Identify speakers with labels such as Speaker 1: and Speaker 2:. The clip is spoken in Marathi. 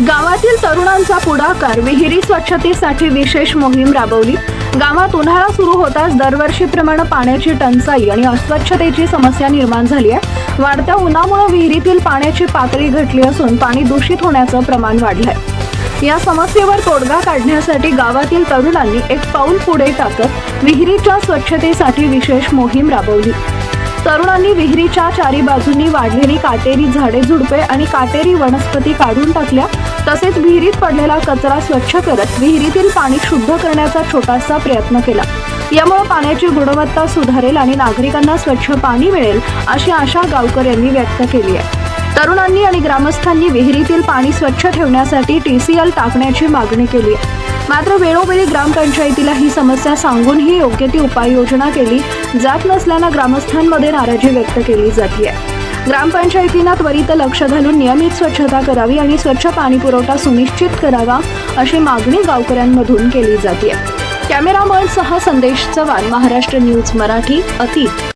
Speaker 1: गावातील तरुणांचा पुढाकार विहिरी स्वच्छतेसाठी विशेष मोहीम राबवली. गावात उन्हाळा सुरू होताच दरवर्षीप्रमाणे पाण्याची टंचाई आणि अस्वच्छतेची समस्या निर्माण झाली आहे. वाढत्या उन्हामुळे विहिरीतील पाण्याची पातळी घटली असून पाणी दूषित होण्याचं प्रमाण वाढलंय या समस्येवर तोडगा काढण्यासाठी गावातील तरुणांनी एक पाऊल पुढे टाकत विहिरीच्या स्वच्छतेसाठी विशेष मोहीम राबवली. तरुणांनी विहिरीच्या चारी बाजूंनी वाढलेली काटेरी झाडे झुडपे आणि काटेरी वनस्पती काढून टाकल्या. तसेच विहिरीत पडलेला कचरा स्वच्छ करत विहिरीतील पाणी शुद्ध करण्याचा छोटासा प्रयत्न केला. यामुळे पाण्याची गुणवत्ता सुधारेल आणि नागरिकांना स्वच्छ पाणी मिळेल अशी आशा गावकर यांनी व्यक्त केली आहे. तरुणांनी आणि ग्रामस्थांनी विहिरीतील पाणी स्वच्छ ठेवण्यासाठी टीसीएल टाकण्याची मागणी केली. आहे मात्र वेळोवेळी ग्रामपंचायतीला ही समस्या सांगूनही योग्य ती उपाययोजना केली जात नसल्यानं ग्रामस्थांमध्ये नाराजी व्यक्त केली जाते ग्रामपंचायतीनं त्वरित लक्ष घालून नियमित स्वच्छता करावी आणि स्वच्छ पाणी पुरवठा सुनिश्चित करावा अशी मागणी गावकऱ्यांमधून केली जाते कॅमेरामन सह संदेश चव्हाण महाराष्ट्र न्यूज मराठी अतीत.